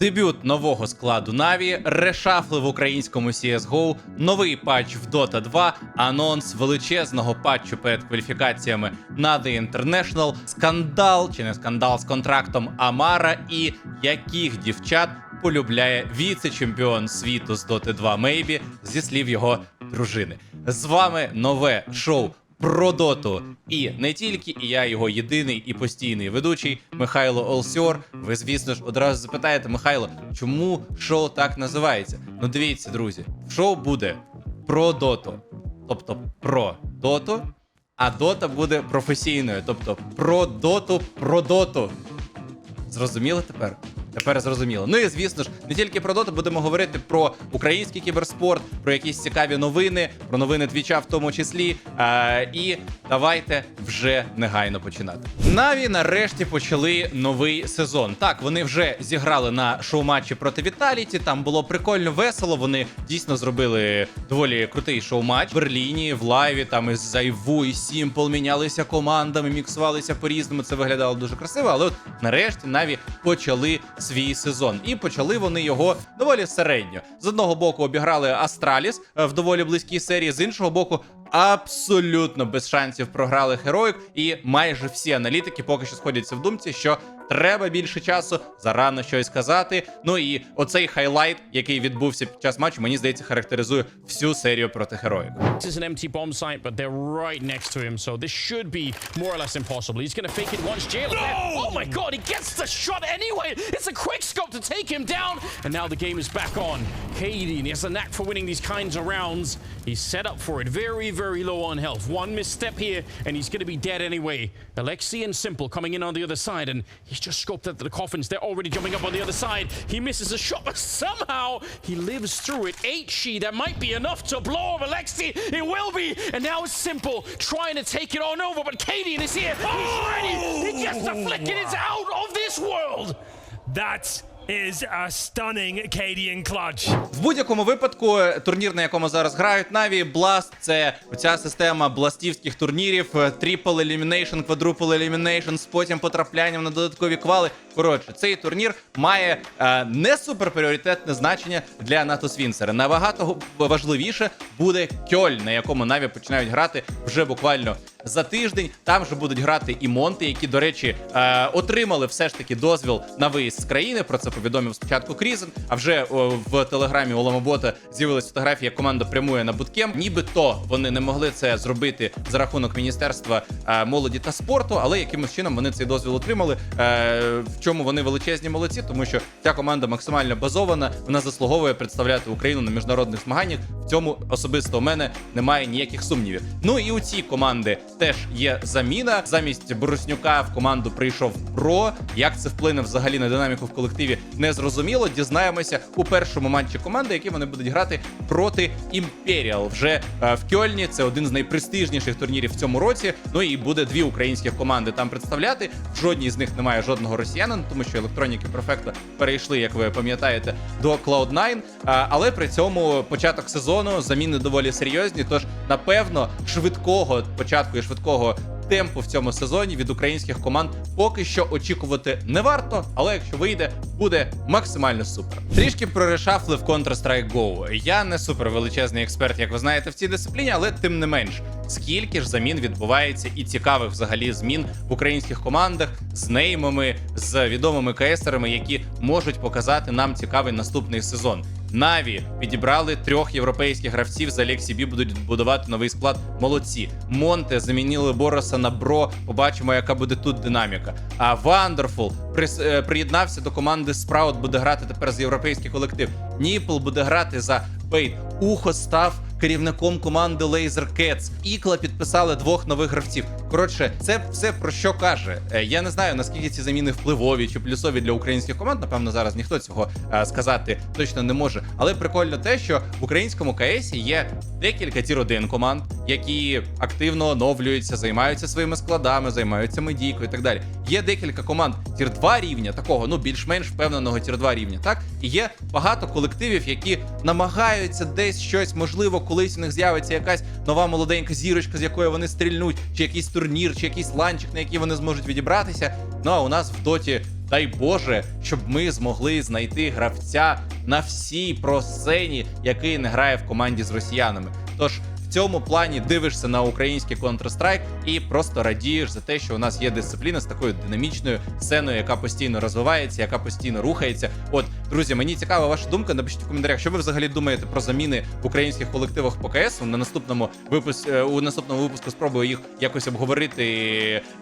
Дебют нового складу Наві, решафли в українському CSGO, новий патч в Dota 2, анонс величезного патчу перед кваліфікаціями на The International, скандал чи не скандал з контрактом Амара і яких дівчат полюбляє віце-чемпіон світу з Dota 2 Мейбі зі слів його дружини. З вами нове шоу про доту. І не тільки, і я його єдиний і постійний ведучий Михайло Олсьор. Ви, звісно ж, одразу запитаєте, Михайло, чому шоу так називається? Ну дивіться, друзі, шоу буде про доту, тобто про доту, а дота буде професійною, тобто про доту, про доту. Зрозуміло тепер? Тепер зрозуміло. Ну і звісно ж, не тільки про доту, будемо говорити про український кіберспорт, про якісь цікаві новини, про новини твіча в тому числі. А, і давайте вже негайно починати. Наві нарешті почали новий сезон. Так, вони вже зіграли на шоу-матчі проти Віталіті. Там було прикольно, весело. Вони дійсно зробили доволі крутий шоу-матч в Берліні, в лайві. Там із Зайву і Сімпл мінялися командами, міксувалися по-різному. Це виглядало дуже красиво. Але от нарешті Наві почали свій сезон. І почали вони його доволі середньо. З одного боку обіграли Астраліс е, в доволі близькій серії, з іншого боку. Абсолютно без шансів програли Героїк, і майже всі аналітики поки що сходяться в думці, що треба більше часу зарано щось казати. Ну і оцей хайлайт, який відбувся під час матчу, мені здається, характеризує всю серію проти Героїк. This is an empty bomb site, but they're right next to him, so this should be more or less impossible. He's gonna fake it once. Jalen. Oh my god, he gets the shot anyway! It's a quick scope to take him down, and now the game is back on. He has a knack for winning these kinds of rounds. He's set up for it, very, very low on health. One misstep here, and he's gonna be dead anyway. Alexi and Simple coming in on the other side, and he's just scoped at the coffins. They're already jumping up on the other side. He misses a shot, but somehow he lives through it. Eight she, that might be enough to blow up Alexi. It will be, and now it's Simple trying to take it on over, but Katie is here. He's ready. He gets the flick, and it's out of this world. That is a stunning Cadian clutch. В будь-якому випадку е, турнір, на якому зараз грають Наві, Blast – це ця система бластівських турнірів, е, Triple Elimination, Quadruple Elimination, з потім потраплянням на додаткові квали. Коротше, цей турнір має е, не суперпріоритетне значення для НАТО Свінсера. Набагато важливіше буде Кьоль, на якому Наві починають грати вже буквально за тиждень. Там же будуть грати і Монти, які, до речі, е, отримали все ж таки дозвіл на виїзд з країни. Про це повідомив спочатку Крізен. А вже о, в телеграмі у Ламобота з'явилась фотографія, як команда прямує на буткем. Нібито вони не могли це зробити за рахунок міністерства е, молоді та спорту, але якимось чином вони цей дозвіл отримали. Е, в чому вони величезні молодці, тому що ця команда максимально базована. Вона заслуговує представляти Україну на міжнародних змаганнях. В цьому особисто у мене немає ніяких сумнівів. Ну і у цій команди теж є заміна. Замість Боруснюка в команду прийшов про. Як це вплине взагалі на динаміку в колективі, не зрозуміло. Дізнаємося у першому матчі команди, які вони будуть грати проти Імперіал. Вже е, в Кьольні. Це один з найпрестижніших турнірів в цьому році. Ну і буде дві українських команди там представляти. В жодній з них немає жодного росіянина, тому що електроніки Perfecto перейшли, як ви пам'ятаєте, до Cloud9. А, Але при цьому початок сезону заміни доволі серйозні. Тож, напевно, швидкого початку і швидкого. Темпу в цьому сезоні від українських команд поки що очікувати не варто, але якщо вийде, буде максимально супер. Трішки про решафли в Counter-Strike Go. Я не супер величезний експерт, як ви знаєте, в цій дисципліні, але тим не менш, скільки ж замін відбувається і цікавих взагалі змін в українських командах з неймами, з відомими кесерами, які можуть показати нам цікавий наступний сезон. Наві підібрали трьох європейських гравців за Лексібі будуть будувати новий склад. Молодці. Монте замінили Бороса на Бро. Побачимо, яка буде тут динаміка. А Вандерфул е, приєднався до команди Спраут. Буде грати тепер за європейський колектив. Ніпл буде грати за Бейт. Ухо став керівником команди Laser Cats. Ікла підписали двох нових гравців. Коротше, це все про що каже. Е, Я не знаю наскільки ці заміни впливові чи плюсові для українських команд. Напевно, зараз ніхто цього е, сказати точно не може. Але прикольно те, що в українському КС є декілька тір 1 команд, які активно оновлюються, займаються своїми складами, займаються медійкою і так далі. Є декілька команд тір 2 рівня, такого ну більш-менш впевненого тір 2 рівня. Так і є багато колективів, які намагаються десь щось, можливо, колись у них з'явиться якась нова молоденька зірочка, з якої вони стрільнуть, чи якийсь турнір, чи якийсь ланчик, на який вони зможуть відібратися. Ну а у нас в доті дай Боже, щоб ми змогли знайти гравця на всій просцені, який не грає в команді з росіянами. Тож цьому плані дивишся на український Counter-Strike і просто радієш за те, що у нас є дисципліна з такою динамічною сценою, яка постійно розвивається, яка постійно рухається. От, друзі, мені цікава ваша думка. Напишіть в коментарях, що ви взагалі думаєте про заміни в українських колективах по КС. На наступному випуску у наступному випуску спробую їх якось обговорити.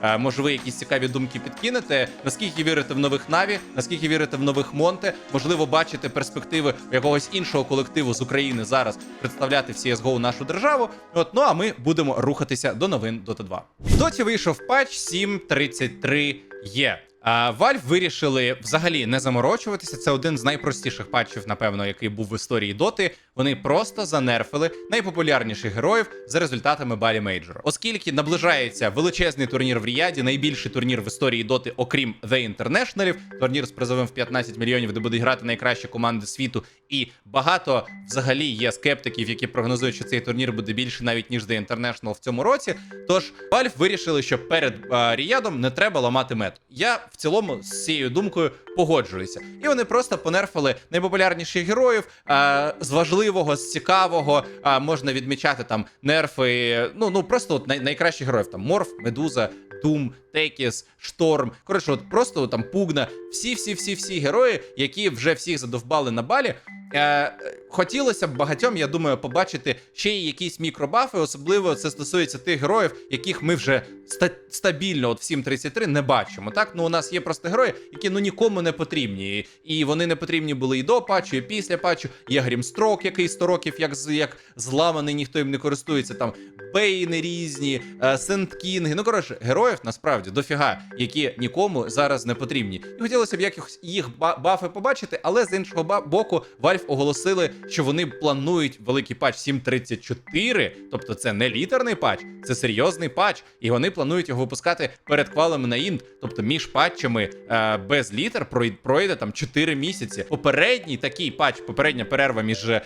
Е, Може, ви якісь цікаві думки підкинете. Наскільки вірите в нових Наві? Наскільки вірите в нових Монте? Можливо, бачите перспективи якогось іншого колективу з України зараз представляти в CSGO нашу державу. От ну а ми будемо рухатися до новин Dota 2. В Доті вийшов патч 7.33 є. Valve вирішили взагалі не заморочуватися. Це один з найпростіших патчів, напевно, який був в історії Доти. Вони просто занерфили найпопулярніших героїв за результатами Балі Мейджора. Оскільки наближається величезний турнір в Ріяді, найбільший турнір в історії Доти, окрім The International, турнір з призовим в 15 мільйонів, де будуть грати найкращі команди світу. І багато взагалі є скептиків, які прогнозують, що цей турнір буде більше навіть ніж The International в цьому році. Тож Valve вирішили, що перед а, Ріядом не треба ламати мету. Я в цілому з цією думкою погоджуюся. І вони просто понерфили найпопулярніших героїв. А, з важливого, з цікавого а, можна відмічати там нерфи. Ну ну просто от най- найкращих героїв там Морф, Медуза. дум, Текіс, Шторм. Коротше, от просто там Пугна. Всі, всі, всі, всі герої, які вже всіх задовбали на балі. Е, хотілося б багатьом, я думаю, побачити ще й якісь мікробафи. Особливо це стосується тих героїв, яких ми вже ста- стабільно, от в 7.33 не бачимо. Так, ну у нас є просто герої, які ну нікому не потрібні. І вони не потрібні були і до патчу, і після патчу. Є Грімстрок, який 100 років як, як зламаний, ніхто їм не користується. Там Бейни різні, е, Сент-Кінги. Ну коротше, героїв насправді дофіга, які нікому зараз не потрібні. І хотілося б якихось їх ба- бафи побачити, але з іншого боку, Valve оголосили, що вони планують великий патч 7.34, тобто це не літерний патч, це серйозний патч, і вони планують його випускати перед квалами на інт, тобто між патчами е, без літер пройде там 4 місяці. Попередній такий патч, попередня перерва між е,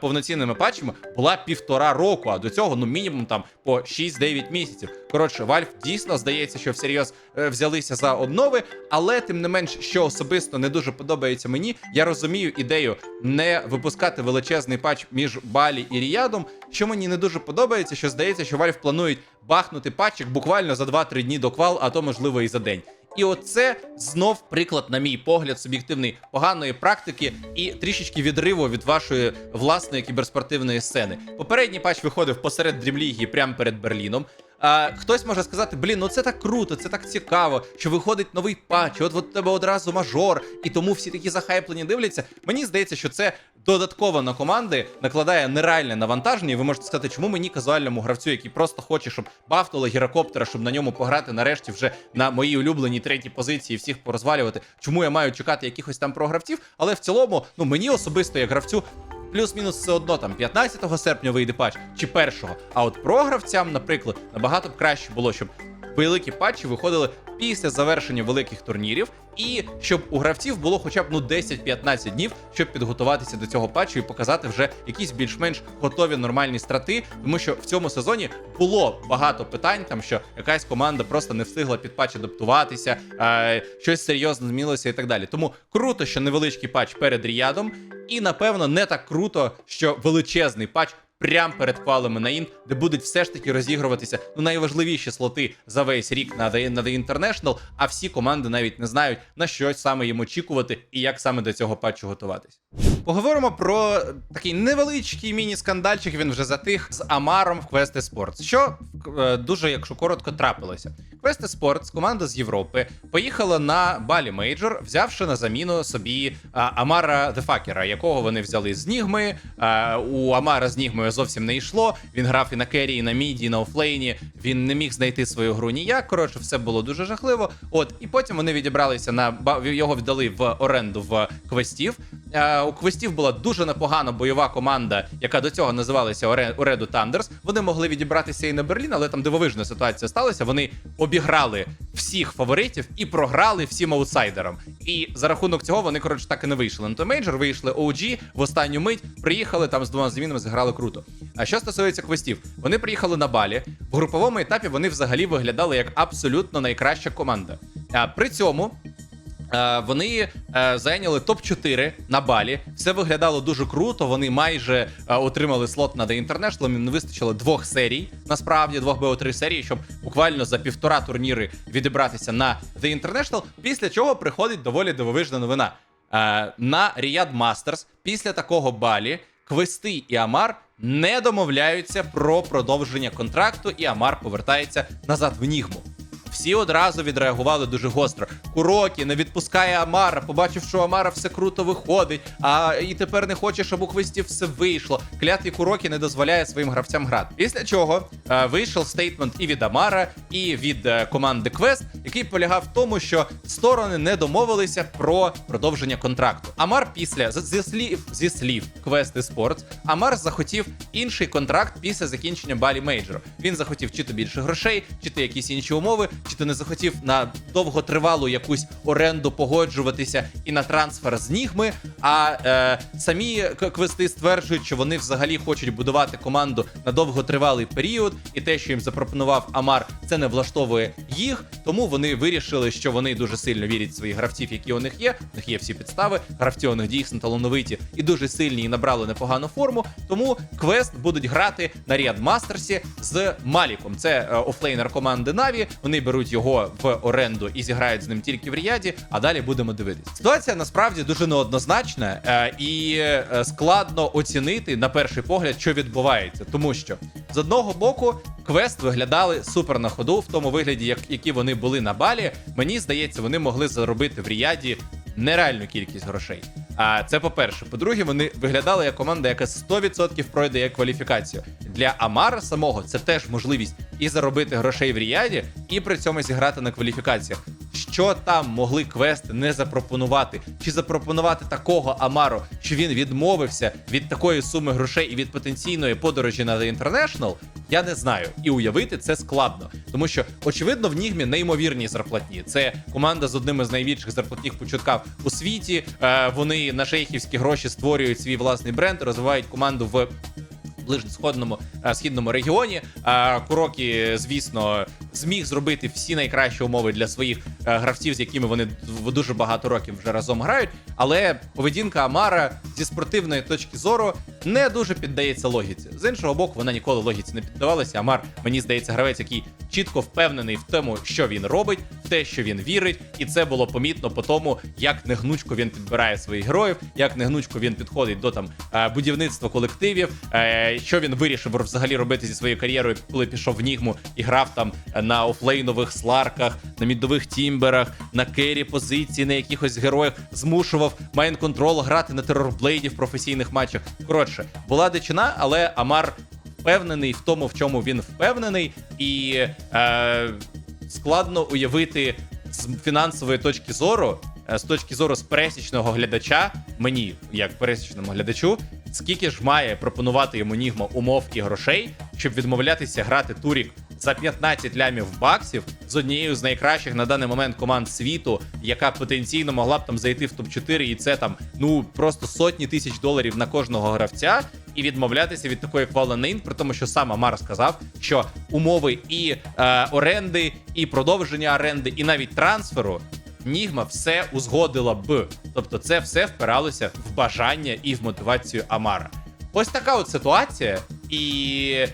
повноцінними патчами була півтора року, а до цього ну мінімум там по 6-9 місяців. Коротше, Valve дійсно здається, що всерйоз е, взялися за обнови, але тим не менш, що особисто не дуже подобається мені, я розумію ідею не випускати величезний патч між Балі і Ріядом. Що мені не дуже подобається, що здається, що Valve планують бахнути патчик буквально за 2-3 дні до квал, а то можливо і за день. І оце знов приклад, на мій погляд, суб'єктивний поганої практики і трішечки відриву від вашої власної кіберспортивної сцени. Попередній патч виходив посеред дрімліги, прямо перед Берліном. А, хтось може сказати, блін, ну це так круто, це так цікаво, що виходить новий патч, от от тебе одразу мажор, і тому всі такі захайплені дивляться. Мені здається, що це додатково на команди накладає нереальне навантаження. І ви можете сказати, чому мені казуальному гравцю, який просто хоче, щоб бафнули гірокоптера, щоб на ньому пограти нарешті вже на моїй улюбленій третій позиції, всіх порозвалювати. Чому я маю чекати якихось там програвців? Але в цілому, ну мені особисто як гравцю. Плюс-мінус все одно там 15 серпня вийде патч чи 1. А от програвцям, наприклад, набагато б краще було, щоб великі патчі виходили після завершення великих турнірів, і щоб у гравців було хоча б ну 10-15 днів, щоб підготуватися до цього патчу і показати вже якісь більш-менш готові нормальні страти. Тому що в цьому сезоні було багато питань, там що якась команда просто не встигла під патч адаптуватися, е, щось серйозно змінилося і так далі. Тому круто, що невеличкий патч перед ріядом, і напевно не так круто, що величезний патч. Прямо перед квалами на інт, де будуть все ж таки розігруватися ну найважливіші слоти за весь рік на The, на The International, а всі команди навіть не знають на що саме їм очікувати і як саме до цього патчу готуватись. Поговоримо про такий невеличкий міні-скандальчик. Він вже затих з Амаром в Quest Sports. Що е, дуже, якщо коротко, трапилося. Quest Sports, команда з Європи, поїхала на Балі Мейджор, взявши на заміну собі а, Амара Дефакера, якого вони взяли з Нігми. А, у Амара з Нігмою зовсім не йшло. Він грав і на кері, і на міді, і на офлейні. Він не міг знайти свою гру ніяк. Коротше, все було дуже жахливо. От, і потім вони відібралися на його віддали в оренду в квестів. Е, у квестів була дуже непогана бойова команда, яка до цього називалася Оре- Ореду Тандерс. Вони могли відібратися і на Берлін, але там дивовижна ситуація сталася. Вони обіграли всіх фаворитів і програли всім аутсайдерам. І за рахунок цього вони коротше так і не вийшли на той мейджор. Вийшли OG в останню мить. Приїхали там з двома змінами, зіграли круто. А що стосується квестів, вони приїхали на балі. В груповому етапі вони взагалі виглядали як абсолютно найкраща команда. А при цьому Е, Вони е, зайняли топ-4 на балі. Все виглядало дуже круто. Вони майже е, отримали слот на The International. Їм не вистачило двох серій, насправді двох БО3 серій, щоб буквально за півтора турніри відібратися на The International. Після чого приходить доволі дивовижна новина. На Riyadh Masters після такого балі Квести і Амар не домовляються про продовження контракту, і Амар повертається назад в Нігму. Всі одразу відреагували дуже гостро. Курокі не відпускає Амара, побачив, що Амара все круто виходить, а і тепер не хоче, щоб у квесті все вийшло. Клятві Курокі не дозволяє своїм гравцям грати. Після чого е, вийшов стейтмент і від Амара, і від е, команди Квест, який полягав в тому, що сторони не домовилися про продовження контракту. Амар після зі слів зі слів Квест Sports, Амар захотів інший контракт після закінчення балі мейджору. Він захотів чи то більше грошей, чи то якісь інші умови, чи то не захотів на довготривалу якусь оренду погоджуватися і на трансфер з нігми. А е, самі квести стверджують, що вони взагалі хочуть будувати команду на довготривалий період, і те, що їм запропонував Амар, це не влаштовує їх. Тому вони вирішили, що вони дуже сильно вірять в своїх гравців, які у них є. У них є всі підстави. Гравці у них дійсно талановиті і дуже сильні, і набрали непогану форму. Тому квест будуть грати на Ріад Мастерсі з Маліком. Це е, офлейнер команди Наві. Вони беруть його в оренду і зіграють з ним тільки в Ріаді. А далі будемо дивитися. Ситуація насправді дуже неоднозначна е, і е, складно оцінити на перший погляд, що відбувається, тому що з одного боку квест виглядали супер на ходу в тому вигляді, як які вони були на балі. Мені здається, вони могли заробити в Ріаді нереальну кількість грошей. А це по-перше. По-друге, вони виглядали як команда, яка 100% пройде кваліфікацію. Для Амара самого це теж можливість і заробити грошей в Ріаді, і при цьому зіграти на кваліфікаціях. Що там могли квести не запропонувати, чи запропонувати такого Амару, що він відмовився від такої суми грошей і від потенційної подорожі на The International, я не знаю. І уявити це складно, тому що очевидно в Нігмі неймовірні зарплатні. Це команда з одними з найбільших зарплатних початків у світі. Е, Вони на шейхівські гроші створюють свій власний бренд, розвивають команду в ближньосходному е, східному регіоні. Е, Курокі, звісно, зміг зробити всі найкращі умови для своїх е, гравців, з якими вони дуже багато років вже разом грають. Але поведінка Амара зі спортивної точки зору не дуже піддається логіці. З іншого боку, вона ніколи логіці не піддавалася. Амар, мені здається, гравець, який чітко впевнений в тому, що він робить, в те, що він вірить, і це було помітно по тому, як негнучко він підбирає своїх героїв, як негнучко він підходить до там е, будівництва колективів, е, що він вирішив взагалі робити зі своєю кар'єрою, коли пішов в Нігму і грав там на офлейнових сларках, на мідових тімберах, на кері позиції, на якихось героях, змушував Майн Контрол грати на терорблейді в професійних матчах. Коротше, була дичина, але Амар впевнений в тому, в чому він впевнений, і е, складно уявити з фінансової точки зору, е, з точки зору з пересічного глядача, мені, як пересічному глядачу, скільки ж має пропонувати йому Нігма умов і грошей, щоб відмовлятися грати турік за 15 лямів баксів з однією з найкращих на даний момент команд світу, яка потенційно могла б там зайти в топ-4, і це там ну просто сотні тисяч доларів на кожного гравця, і відмовлятися від такої кваленейн, при тому, що сам Амар сказав, що умови і е, оренди, і продовження оренди, і навіть трансферу. Нігма все узгодила б. Тобто, це все впиралося в бажання і в мотивацію Амара. Ось така от ситуація, і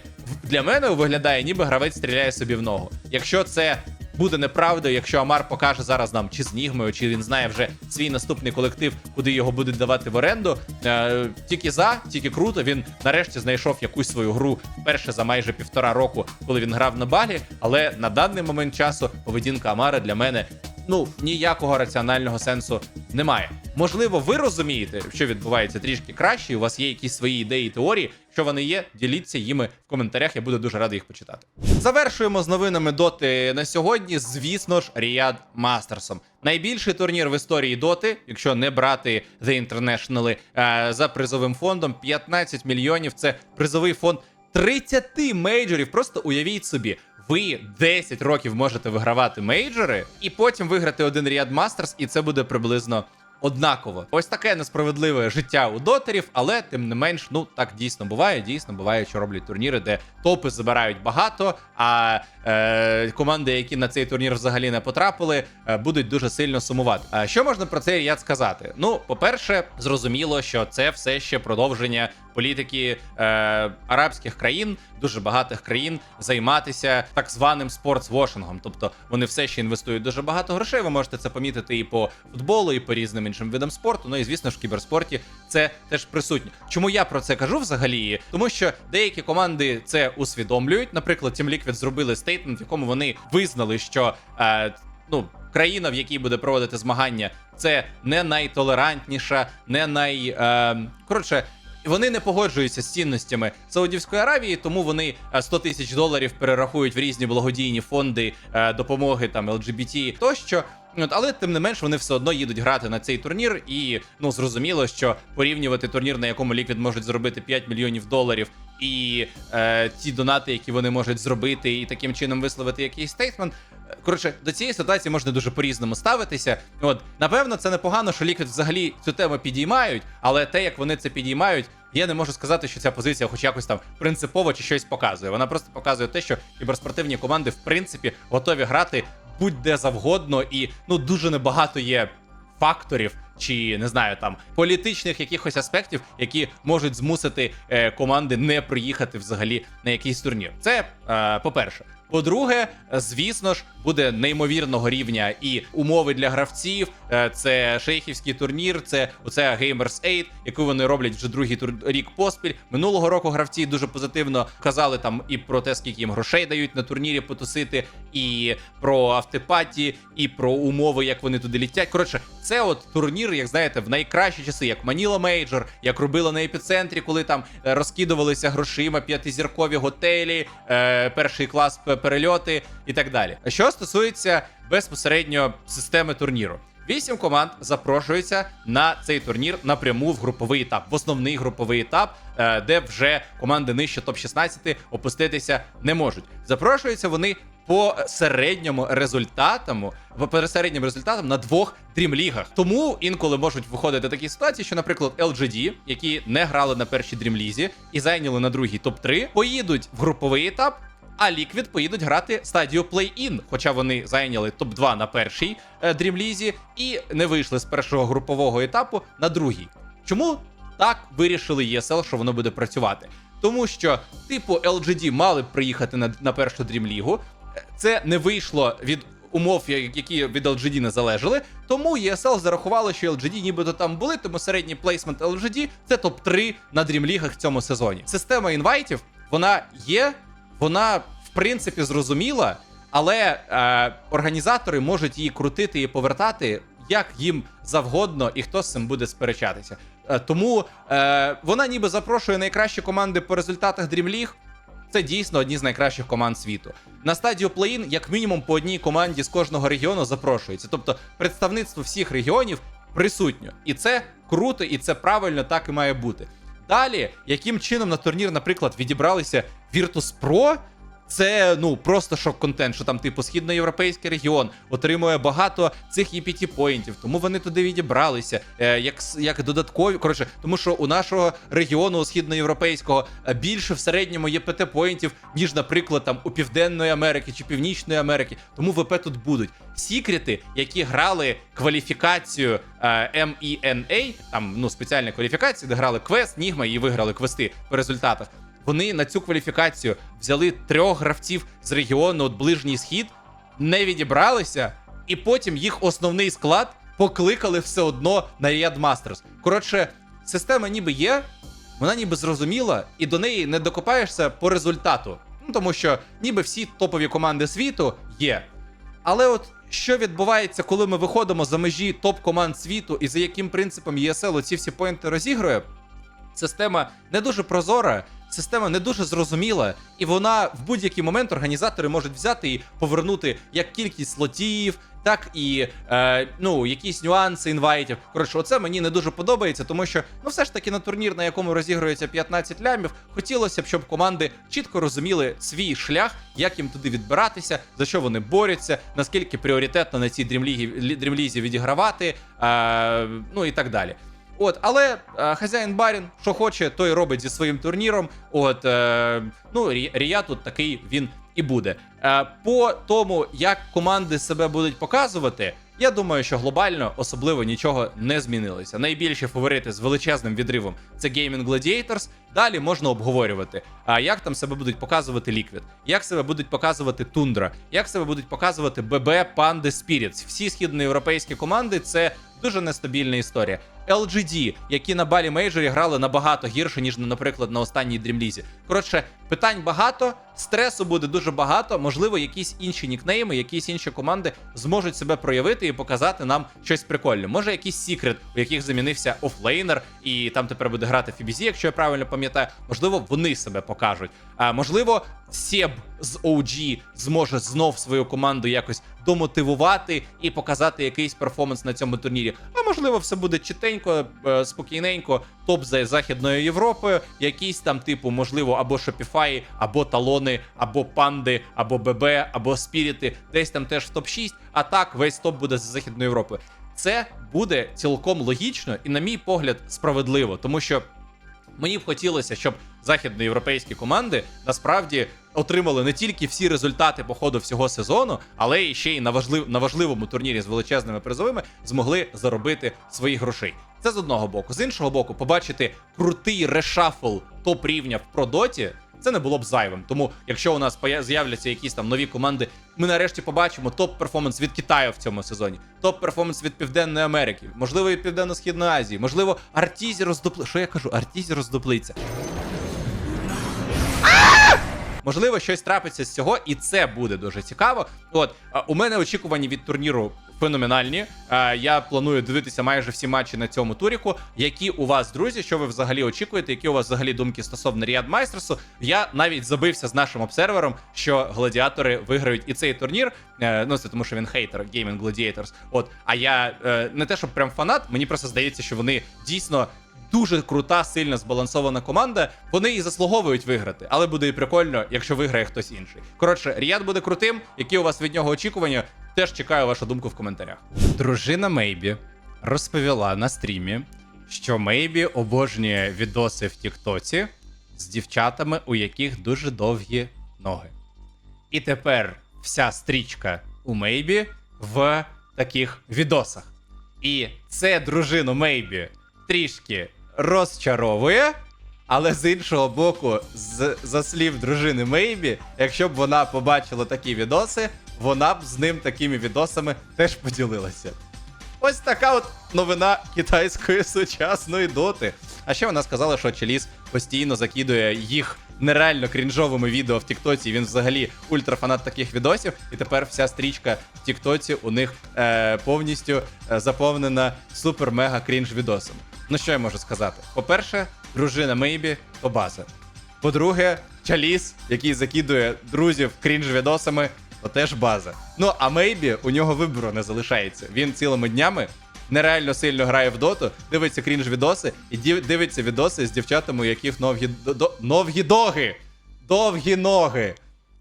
для мене виглядає, ніби гравець стріляє собі в ногу. Якщо це буде неправдою, якщо Амар покаже зараз нам чи з Нігмою, чи він знає вже свій наступний колектив, куди його будуть давати в оренду. Е, тільки за, тільки круто. Він нарешті знайшов якусь свою гру вперше за майже півтора року, коли він грав на балі. Але на даний момент часу поведінка Амара для мене ну ніякого раціонального сенсу немає. Можливо, ви розумієте, що відбувається трішки краще. і У вас є якісь свої ідеї, теорії. Що вони є, діліться їми в коментарях. Я буду дуже радий їх почитати. Завершуємо з новинами доти на сьогодні. Звісно ж, Ріад Мастерсом. Найбільший турнір в історії доти, якщо не брати The International, е, за призовим фондом 15 мільйонів. Це призовий фонд 30 мейджорів. Просто уявіть собі. Ви 10 років можете вигравати мейджори, і потім виграти один Ріад Мастерс, і це буде приблизно однаково. Ось таке несправедливе життя у дотерів, але тим не менш, ну так дійсно буває. Дійсно буває, що роблять турніри, де топи забирають багато, а е, команди, які на цей турнір взагалі не потрапили, е, будуть дуже сильно сумувати. А що можна про цей ряд сказати? Ну, по-перше, зрозуміло, що це все ще продовження політики е, арабських країн, дуже багатих країн, займатися так званим спортсвошингом. Тобто вони все ще інвестують дуже багато грошей. Ви можете це помітити і по футболу, і по різним іншим видам спорту. Ну і звісно ж, в кіберспорті це теж присутнє. Чому я про це кажу взагалі? Тому що деякі команди це усвідомлюють. Наприклад, Team Liquid зробили стейтмент, в якому вони визнали, що е, ну. Країна, в якій буде проводити змагання, це не найтолерантніша, не най е, коротше. Вони не погоджуються з цінностями Саудівської Аравії, тому вони е, 100 тисяч доларів перерахують в різні благодійні фонди е, допомоги там ЛГБТ тощо. От, але тим не менш вони все одно їдуть грати на цей турнір, і ну зрозуміло, що порівнювати турнір, на якому Liquid можуть зробити 5 мільйонів доларів, і е, ті донати, які вони можуть зробити, і таким чином висловити якийсь стейтмент. Коротше, до цієї ситуації можна дуже по-різному ставитися. От напевно, це непогано, що Liquid взагалі цю тему підіймають, але те, як вони це підіймають, я не можу сказати, що ця позиція, хоч якось там принципово чи щось показує. Вона просто показує те, що кіберспортивні команди в принципі готові грати будь-де завгодно, і ну дуже небагато є факторів. Чи не знаю там політичних якихось аспектів, які можуть змусити е, команди не приїхати взагалі на якийсь турнір. Це е, по-перше. По-друге, звісно ж, буде неймовірного рівня і умови для гравців. Е, Це шейхівський турнір, це оце Gamers 8, яку вони роблять вже другий рік поспіль. Минулого року гравці дуже позитивно казали там і про те, скільки їм грошей дають на турнірі потусити, і про автопаті, і про умови, як вони туди літять. Коротше, це от турнір, як знаєте, в найкращі часи, як Маніла Мейджор, як робили на епіцентрі, коли там е, розкидувалися грошима, п'ятизіркові готелі, е, перший клас перельоти і так далі. Що стосується безпосередньо системи турніру. Вісім команд запрошуються на цей турнір напряму в груповий етап, в основний груповий етап, е, де вже команди нижче топ-16 опуститися не можуть. Запрошуються вони по середньому результатам, по середнім результатам на двох дрімлігах. Тому інколи можуть виходити такі ситуації, що, наприклад, LGD, які не грали на першій дрімлізі і зайняли на другій топ-3, поїдуть в груповий етап. А Liquid поїдуть грати стадію плей-ін, хоча вони зайняли топ-2 на першій е, дрімлізі і не вийшли з першого групового етапу на другий. Чому так вирішили ESL, що воно буде працювати? Тому що, типу, LGD мали б приїхати на, на першу дрімлігу. Е, Це не вийшло від умов, які від LGD не залежали. Тому ESL зарахували, що LGD нібито там були, тому середній плейсмент LGD це топ-3 на дрімлігах в цьому сезоні. Система інвайтів вона є, вона принципі зрозуміла, але е, організатори можуть її крутити і повертати як їм завгодно, і хто з цим буде сперечатися. Е, тому е, вона ніби запрошує найкращі команди по результатах Dream League. Це дійсно одні з найкращих команд світу. На стадію плей-ін, як мінімум, по одній команді з кожного регіону запрошується. Тобто представництво всіх регіонів присутньо. І це круто, і це правильно так і має бути. Далі, яким чином на турнір, наприклад, відібралися Virtus.pro, це ну просто шок-контент, що там, типу, східноєвропейський регіон отримує багато цих EPT поінтів, тому вони туди відібралися. Е, як, як додаткові, коротше, тому що у нашого регіону східноєвропейського е, більше в середньому є ПТ ніж, наприклад, там у Південної Америки чи Північної Америки. Тому ВП тут будуть. Сікрети, які грали кваліфікацію е, MENA, там ну спеціальна кваліфікація, де грали квест, Нігма і виграли квести по результатах. Вони на цю кваліфікацію взяли трьох гравців з регіону от ближній схід, не відібралися, і потім їх основний склад покликали все одно на Riyadh Masters. Коротше, система ніби є, вона ніби зрозуміла, і до неї не докопаєшся по результату. Ну тому що ніби всі топові команди світу є. Але от що відбувається, коли ми виходимо за межі топ-команд світу, і за яким принципом ESL оці всі поінти розігрує, Система не дуже прозора, система не дуже зрозуміла, і вона в будь-який момент організатори можуть взяти і повернути як кількість слотів, так і е, ну, якісь нюанси інвайтів. Коротше, оце мені не дуже подобається, тому що ну все ж таки на турнір, на якому розігрується 15 лямів, хотілося б, щоб команди чітко розуміли свій шлях, як їм туди відбиратися, за що вони борються, наскільки пріоритетно на цій дрімлізі відігравати, е, ну і так далі. От, але е, хазяїн барін, що хоче, той робить зі своїм турніром. От, е, ну, Рі- Рія тут такий він і буде. Е, по тому, як команди себе будуть показувати, я думаю, що глобально особливо нічого не змінилося. Найбільші фаворити з величезним відривом це Gaming Gladiators. Далі можна обговорювати, а як там себе будуть показувати Liquid, як себе будуть показувати Тундра, як себе будуть показувати ББ, Панди, Spirits. Всі східноєвропейські команди це дуже нестабільна історія. LGD, які на балі мейджорі грали набагато гірше, ніж, наприклад, на останній дрімлізі. Коротше, питань багато, стресу буде дуже багато. Можливо, якісь інші нікнейми, якісь інші команди зможуть себе проявити і показати нам щось прикольне. Може, якийсь секрет, у яких замінився офлейнер, і там тепер буде грати FBZ, якщо я правильно пам'ятаю. Можливо, вони себе покажуть. А можливо, Себ з OG зможе знов свою команду якось домотивувати і показати якийсь перформанс на цьому турнірі. А можливо, все буде читенько, е, спокійненько, топ за Західною Європою, якісь там, типу, можливо, або Shopify, або талони, або панди, або ББ, або спіріти, десь там теж в топ 6 а так весь топ буде за Західною Європою. Це буде цілком логічно і, на мій погляд, справедливо, тому що Мені б хотілося, щоб західноєвропейські команди насправді отримали не тільки всі результати по ходу всього сезону, але і ще й на, важлив, на важливому турнірі з величезними призовими змогли заробити свої грошей. Це з одного боку. З іншого боку, побачити крутий решафл топ рівня в продоті. Це не було б зайвим. Тому, якщо у нас з'являться якісь там нові команди, ми нарешті побачимо топ-перформанс від Китаю в цьому сезоні, топ-перформанс від Південної Америки, можливо, від Південно-Східної Азії, можливо, Артізі роздупли. Що я кажу? Артізі роздуплиться. Можливо, щось трапиться з цього, і це буде дуже цікаво. От у мене очікування від турніру феноменальні. Я планую дивитися майже всі матчі на цьому туріку. Які у вас, друзі, що ви взагалі очікуєте? Які у вас взагалі думки стосовно Ріад Майстерсу? Я навіть забився з нашим обсервером, що гладіатори виграють і цей турнір. Е, Ну, це тому, що він хейтер Gaming Gladiators. От, а я е, не те, щоб прям фанат, мені просто здається, що вони дійсно дуже крута, сильна, збалансована команда. Вони і заслуговують виграти, але буде і прикольно, якщо виграє хтось інший. Коротше, Ріад буде крутим. Які у вас від нього очікування? Теж чекаю вашу думку в коментарях. Дружина Мейбі розповіла на стрімі, що Мейбі обожнює відоси в Тіктоці з дівчатами, у яких дуже довгі ноги. І тепер вся стрічка у Мейбі в таких відосах. І це дружину Мейбі трішки розчаровує. Але з іншого боку, з, за слів дружини Мейбі, якщо б вона побачила такі відоси, вона б з ним такими відосами теж поділилася. Ось така от новина китайської сучасної доти. А ще вона сказала, що Челіс постійно закидує їх нереально крінжовими відео в Тіктоці. Він взагалі ультрафанат таких відосів. І тепер вся стрічка в Тіктоці у них е, повністю е, заповнена супер-мега крінж відосами. Ну що я можу сказати? По-перше, дружина Мейбі то база. По-друге, Чаліс, який закидує друзів крінж відосами, то теж база. Ну а Мейбі у нього вибору не залишається. Він цілими днями нереально сильно грає в доту, дивиться крінж відоси і дивиться відоси з дівчатами, у яких новгі, до, новгі доги. Довгі ноги.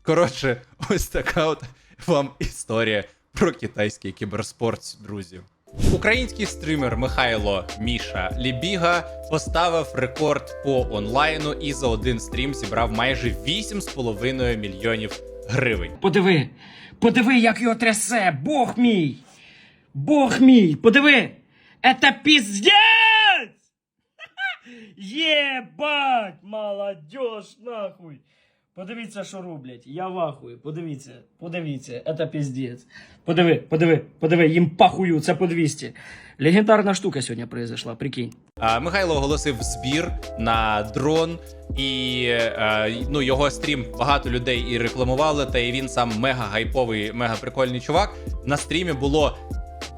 Коротше, ось така от вам історія про китайський кіберспорт, друзі. Український стрімер Михайло Міша Лібіга поставив рекорд по онлайну і за один стрім зібрав майже 8,5 мільйонів гривень. Подиви, подиви, як його трясе, Бог мій! Бог мій, подиви! Это пиздец! Єбать, молодежь, нахуй! Подивіться, що роблять. Я в ахуї. Подивіться, подивіться, это пиздец. Подиви, подиви, подиви, їм пахую, це по 200. Легендарна штука сьогодні произошла, прикинь. А, Михайло оголосив збір на дрон, і е, ну, його стрім багато людей і рекламували, та і він сам мега гайповий, мега прикольний чувак. На стрімі було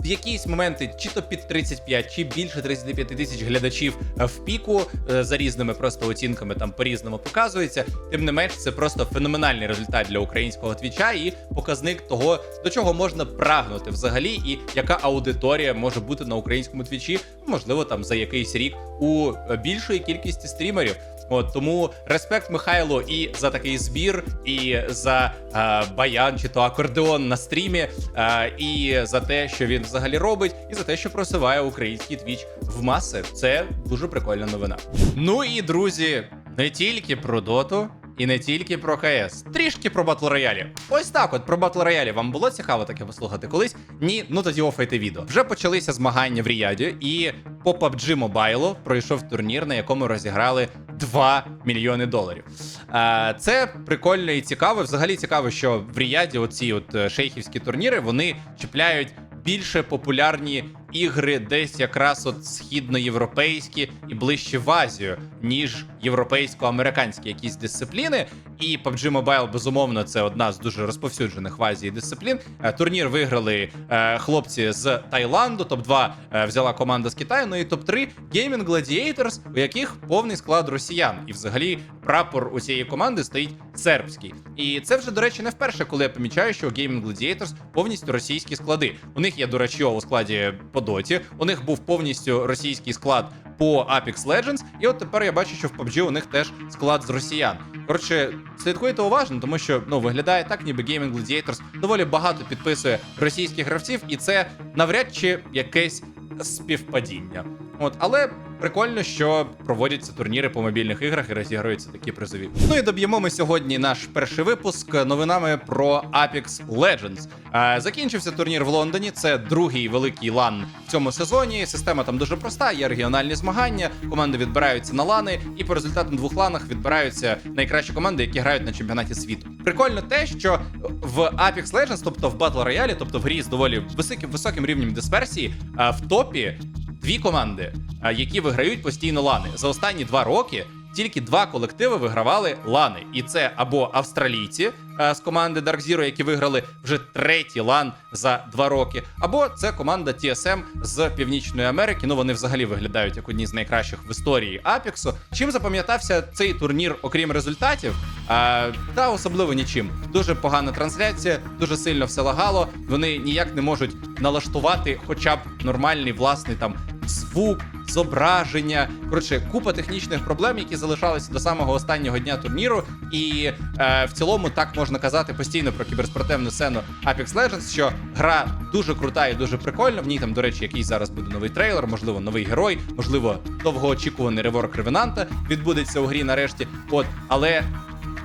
в якісь моменти, чи то під 35, чи більше 35 тисяч глядачів е, в піку е, за різними просто оцінками там по-різному показується. Тим не менш, це просто феноменальний результат для українського твіча і показник того, до чого можна прагнути взагалі, і яка аудиторія може бути на українському твічі, можливо, там за якийсь рік у більшої кількості стрімерів. От тому респект Михайло і за такий збір, і за е, баян чи то акордеон на стрімі, е, і за те, що він взагалі робить, і за те, що просуває український твіч в маси. Це дуже прикольна новина. Ну і друзі, не тільки про доту. І не тільки про КС, трішки про батл роялі. Ось так, от про батл роялі. Вам було цікаво таке послухати колись? Ні, ну тоді офайте відео. Вже почалися змагання в Ріяді, і по PUBG Mobile пройшов турнір, на якому розіграли 2 мільйони доларів. Е, Це прикольно і цікаво. Взагалі цікаво, що в Ріяді оці от е, шейхівські турніри вони чіпляють більше популярні ігри, десь якраз от східноєвропейські і ближче в Азію, ніж європейсько-американські якісь дисципліни. І PUBG Mobile, безумовно, це одна з дуже розповсюджених в Азії дисциплін. Е, Турнір виграли е, хлопці з Таїланду. Топ 2 взяла команда з Китаю. Ну і топ 3 Gaming Gladiators, у яких повний склад росіян. І взагалі прапор у цієї команди стоїть сербський. І це вже, до речі, не вперше, коли я помічаю, що у Gaming Gladiators повністю російські склади. У них є дурачьо у складі по доті. У них був повністю російський склад по Apex Legends. І от тепер я бачу, що в PUBG у них теж склад з росіян. Коротше, слідкуйте уважно, тому що ну виглядає так, ніби Gaming Gladiators доволі багато підписує російських гравців, і це навряд чи якесь співпадіння. От, але прикольно, що проводяться турніри по мобільних іграх і розігруються такі призові. Ну і доб'ємо ми сьогодні наш перший випуск новинами про Apex Legends. Закінчився турнір в Лондоні. Це другий великий лан в цьому сезоні. Система там дуже проста. Є регіональні змагання. Команди відбираються на лани, і по результатам двох ланах відбираються найкращі команди, які грають на чемпіонаті світу. Прикольно те, що в Apex Legends, тобто в Battle Royale, тобто в грі з доволі високим високим рівнем дисперсії, в топі дві команди, які виграють постійно лани. За останні два роки тільки два колективи вигравали лани. І це або австралійці з команди Dark Zero, які виграли вже третій лан за два роки, або це команда TSM з Північної Америки. Ну вони взагалі виглядають як одні з найкращих в історії Апексу. Чим запам'ятався цей турнір, окрім результатів? А, та особливо нічим. Дуже погана трансляція, дуже сильно все лагало. Вони ніяк не можуть налаштувати, хоча б нормальний власний там звук, зображення. Коротше, купа технічних проблем, які залишалися до самого останнього дня турніру. І е, в цілому так можна казати постійно про кіберспортивну сцену Apex Legends, що гра дуже крута і дуже прикольна. В ній там, до речі, якийсь зараз буде новий трейлер, можливо, новий герой, можливо, довгоочікуваний реворк Ревенанта відбудеться у грі нарешті. От, але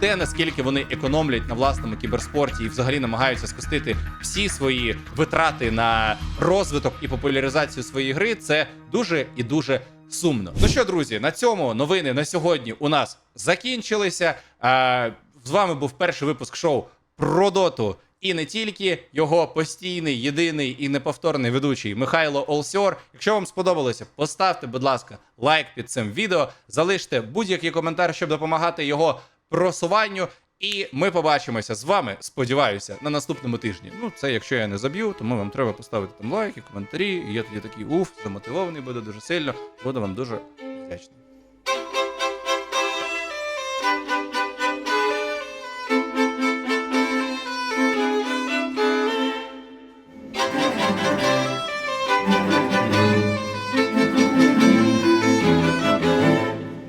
те, наскільки вони економлять на власному кіберспорті і взагалі намагаються скостити всі свої витрати на розвиток і популяризацію своєї гри, це дуже і дуже сумно. Ну що, друзі, на цьому новини на сьогодні у нас закінчилися. З вами був перший випуск шоу про доту. І не тільки його постійний, єдиний і неповторний ведучий Михайло Олсьор. Якщо вам сподобалося, поставте, будь ласка, лайк під цим відео, залиште будь-який коментар, щоб допомагати його просуванню. І ми побачимося з вами, сподіваюся, на наступному тижні. Ну, це якщо я не заб'ю, тому вам треба поставити там лайки, коментарі. Я тоді такий уф, замотивований буду дуже сильно. Буду вам дуже вдячний.